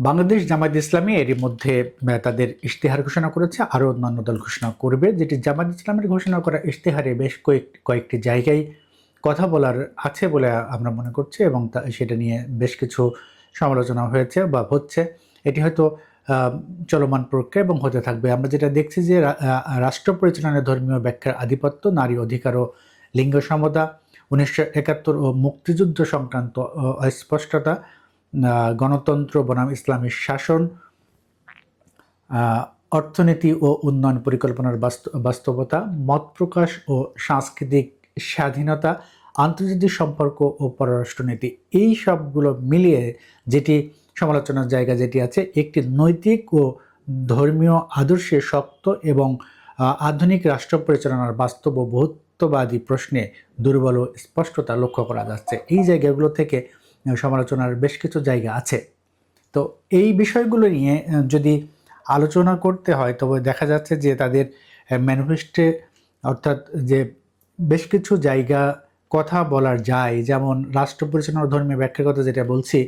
বাংলাদেশ জামায়াত ইসলামী এরই মধ্যে তাদের ইশতেহার ঘোষণা করেছে। আরও অন্যান্য দল ঘোষণা করবে, যেটি জামায়াত ইসলামের ঘোষণা করা ইশতেহারে বেশ কয়েক, কয়েকটি জায়গায় কথা বলার আছে বলে আমরা মনে করছি এবং তা- সেটা নিয়ে বেশ কিছু সমালোচনা হয়েছে বা হচ্ছে। এটি হয়তো চলমান প্রক্রিয়া এবং হতে থাকবে। আমরা যেটা দেখছি যে রাষ্ট্র পরিচালনায় ধর্মীয় ব্যাখ্যার আধিপত্য, নারী অধিকার ও লিঙ্গ সমতা, উনিশশো একাত্তর ও মুক্তিযুদ্ধ সংক্রান্ত, অস্পষ্টতা গণতন্ত্র বনাম ইসলামী শাসন অর্থনীতি ও উন্নয়ন পরিকল্পনার বাস্ত- বাস্তবতা, মত প্রকাশ ও সাংস্কৃতিক স্বাধীনতা, আন্তর্জাতিক সম্পর্ক ও পররাষ্ট্রনীতি। এই সবগুলো মিলিয়ে যেটি সমালোচনার জায়গা যেটি আছে, একটি নৈতিক ও ধর্মীয় আদর্শে শক্ত এবং আধুনিক রাষ্ট্র পরিচালনার বাস্তব বহুত্ববাদী প্রশ্নে দুর্বল স্পষ্টতা লক্ষ্য করা যাচ্ছে। এই জায়গাগুলো থেকে সমালোচনার বেশ কিছু জায়গা আছে। তো এই বিষয়গুলো নিয়ে যদি আলোচনা করতে হয়, তবে দেখা যাচ্ছে যে তাদের ম্যানিফেস্টে অর্থাৎ যে বেশ কিছু জায়গা কথা বলার যায়, যেমন রাষ্ট্র পরিচালনা ধর্মীয় ব্যাখ্যার কথা যেটা বলছি,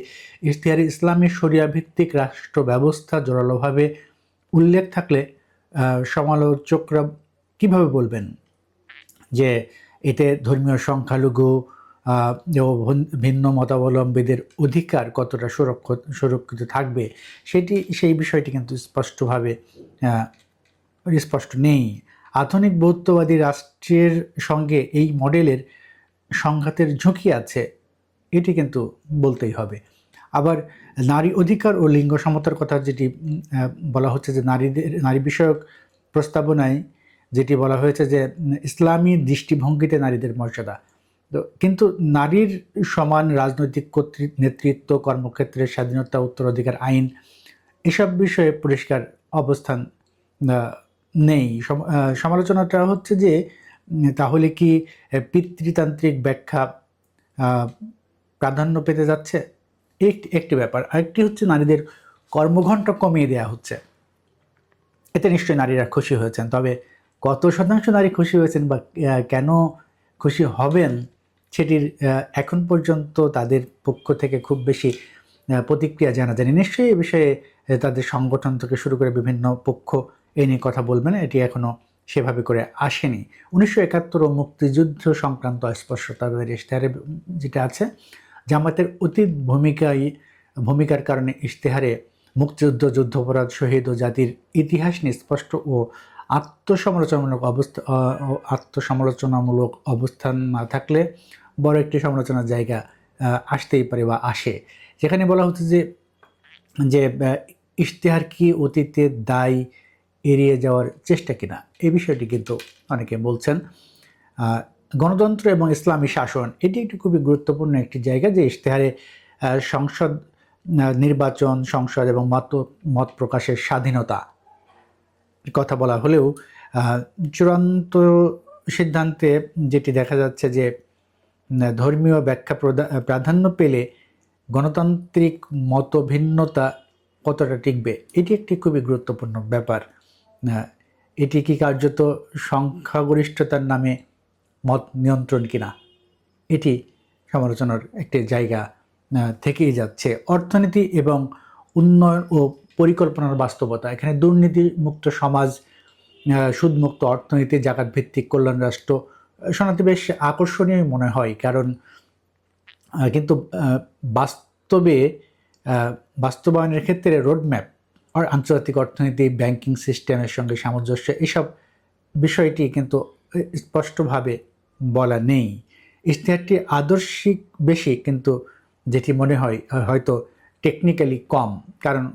ইশতেহারে ইসলামী শরিয়া ভিত্তিক রাষ্ট্র ব্যবস্থা জোরালোভাবে উল্লেখ থাকলে সমালোচকরা কীভাবে বলবেন যে এতে ধর্মীয় সংখ্যালঘু ভিন্ন মতাবলম্বীদের অধিকার কতটা সুরক্ষিত সুরক্ষিত থাকবে, সেটি, সেই বিষয়টি কিন্তু স্পষ্টভাবে স্পষ্ট নেই। আধুনিক বৌদ্ধবাদী রাষ্ট্রের সঙ্গে এই মডেলের সংঘাতের ঝুঁকি আছে, এটি কিন্তু বলতেই হবে। আবার নারী অধিকার ও লিঙ্গ সমতার কথা যেটি বলা হচ্ছে যে নারীদের, নারী বিষয়ক প্রস্তাবনায় যেটি বলা হয়েছে যে ইসলামী দৃষ্টিভঙ্গিতে নারীদের মর্যাদা। কিন্তু নারীর সমান রাজনৈতিক নেতৃত্ব কর্মক্ষেত্রের স্বাধীনতা, উত্তরাধিকার, আইন, এসব বিষয়ে পরিষ্কার অবস্থান নেই। সমালোচনাটা হচ্ছে যে তাহলে কি পিতৃতান্ত্রিক ব্যাখ্যা প্রাধান্য পেতে যাচ্ছে? একটি একটি ব্যাপার। আরেকটি হচ্ছে নারীদের কর্মঘণ্টা কমিয়ে দেওয়া হচ্ছে। এতে নিশ্চয়ই নারীরা খুশি হয়েছেন, তবে কত শতাংশ নারী খুশি হয়েছেন বা কেন খুশি হবেন সেটির এখন পর্যন্ত তাদের পক্ষ থেকে খুব বেশি প্রতিক্রিয়া জানা যায়নি। নিশ্চয়ই এই বিষয়ে তাদের সংগঠন থেকে শুরু করে বিভিন্ন পক্ষ এ নিয়ে কথা বলবেন, এটি এখনও সেভাবে করে আসেনি। উনিশশো একাত্তর ও মুক্তিযুদ্ধ সংক্রান্ত অস্পষ্টতা তাদের ইশতেহারে, যেটা আছে, জামাতের অতীত ভূমিকায় ভূমিকার কারণে ইশতেহারে মুক্তিযুদ্ধ, যুদ্ধাপরাধ, শহীদ ও জাতির ইতিহাস নিয়ে স্পষ্ট ও আত্মসমালোচনামূলক অবস্থা আত্মসমালোচনামূলক অবস্থান না থাকলে বড় একটি সমালোচনার জায়গা আসতেই পারে বা আসে। যেখানে বলা হচ্ছে যে যে ইশতেহার কি অতীতের দায় এড়িয়ে যাওয়ার চেষ্টা কিনা? এই বিষয়টি কিন্তু অনেকে বলছেন। গণতন্ত্র এবং ইসলামী শাসন, এটি একটি খুবই গুরুত্বপূর্ণ একটি জায়গা যে ইশতেহারে সংসদ নির্বাচন, সংসদ এবং মত মত প্রকাশের স্বাধীনতা কথা বলা হলেও চূড়ান্ত সিদ্ধান্তে যেটি দেখা যাচ্ছে যে ধর্মীয় ব্যাখ্যা প্রাধান্য পেলে গণতান্ত্রিক মতভিন্নতা কতটা টিকবে, এটি একটি খুবই গুরুত্বপূর্ণ ব্যাপার। এটি কি কার্যত সংখ্যাগরিষ্ঠতার নামে মত নিয়ন্ত্রণ কিনা, এটি সমালোচনার একটি জায়গা থেকেই যাচ্ছে। অর্থনীতি এবং উন্নয়ন ও পরিকল্পনার বাস্তবতা। এখানে দুর্নীতিমুক্ত সমাজ সুদমুক্ত অর্থনীতি জাকাত ভিত্তিক কল্যাণ রাষ্ট্র শোনাতে বেশ আকর্ষণীয় মনে হয়। কারণ কিন্তু বাস্তবে বাস্তবায়নের ক্ষেত্রে রোডম্যাপ আর আন্তর্জাতিক অর্থনীতি, ব্যাংকিং সিস্টেমের সঙ্গে সামঞ্জস্য, এসব বিষয়টি কিন্তু স্পষ্টভাবে বলা নেই। ইশতেহারটি আদর্শিক বেশি কিন্তু যেটি মনে হয়, হয়তো টেকনিক্যালি কম। কারণ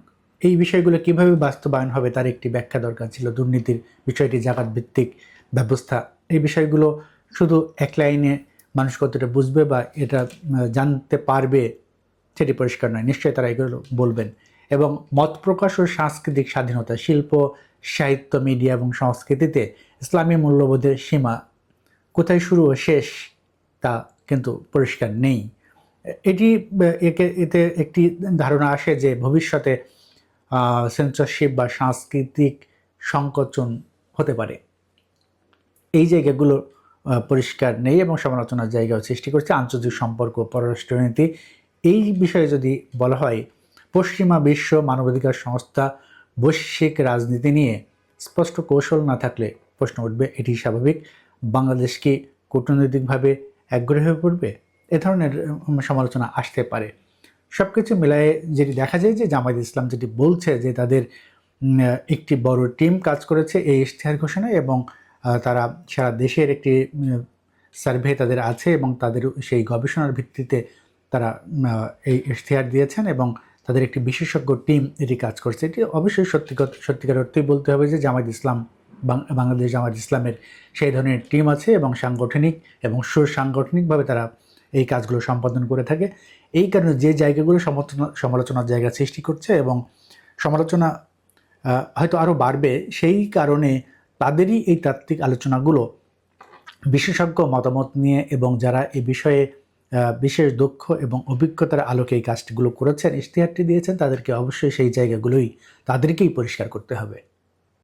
এই বিষয়গুলো কীভাবে বাস্তবায়ন হবে তার একটি ব্যাখ্যা দরকার ছিল। দুর্নীতির বিষয়টি জাকাত ভিত্তিক ব্যবস্থা। এই বিষয়গুলো শুধু এক লাইনে মানুষ কতটা বুঝবে বা এটা জানতে পারবে সেটি পরিষ্কার নয়, নিশ্চয়ই তারা এগুলো বলবেন। এবং মত প্রকাশ ও সাংস্কৃতিক স্বাধীনতা, শিল্প, সাহিত্য, মিডিয়া এবং সংস্কৃতিতে ইসলামী মূল্যবোধের সীমা কোথায় শুরু ও শেষ তা কিন্তু পরিষ্কার নেই। এটি, একে, এতে একটি ধারণা আসে যে ভবিষ্যতে সেন্সরশিপ বা সাংস্কৃতিক সংকোচন হতে পারে। এই জায়গাগুলো পরিষ্কার নেই এবং সমালোচনার জায়গাও সৃষ্টি করছে। আন্তর্জাতিক সম্পর্ক পররাষ্ট্রনীতি এই বিষয়ে যদি বলা হয়, পশ্চিমা বিশ্ব মানবাধিকার সংস্থা বৈশ্বিক রাজনীতি নিয়ে স্পষ্ট কৌশল না থাকলে প্রশ্ন উঠবে এটি স্বাভাবিক। বাংলাদেশ কি কূটনৈতিকভাবে একগ্রহ হয়ে পড়বে? এ ধরনের সমালোচনা আসতে পারে। সব কিছু মিলায়ে যেটি দেখা যায় যে জামায়াত ইসলাম যেটি বলছে যে তাদের একটি বড় টিম কাজ করেছে এই ইশতেহার ঘোষণায় এবং তারা সারা দেশের একটি সার্ভে তাদের আছে এবং তাদের সেই গবেষণার ভিত্তিতে তারা এই ইশতেহার দিয়েছেন এবং তাদের একটি বিশেষজ্ঞ টিম এটি কাজ করছে। এটি অবশ্যই সত্যিকার সত্যিকার অর্থেই বলতে হবে যে জামায়াত ইসলাম বাংলাদেশ জামায়াত ইসলামের সেই ধরনের টিম আছে এবং সাংগঠনিক এবং সুসাংগঠনিকভাবে তারা এই কাজগুলো সম্পাদন করে থাকে। এই কারণে যে জায়গাগুলো সমালোচনা সমালোচনার জায়গা সৃষ্টি করছে এবং সমালোচনা হয়তো আরও বাড়বে, সেই কারণে তাদেরই এই তাত্ত্বিক আলোচনাগুলো বিশেষজ্ঞ মতামত নিয়ে এবং যারা এই বিষয়ে বিশেষ দক্ষ এবং অভিজ্ঞতার আলোকে এই কাজগুলো করেছেন, ইশতেহারটি দিয়েছেন, তাদেরকে অবশ্যই সেই জায়গাগুলোই তাদেরকেই পরিষ্কার করতে হবে।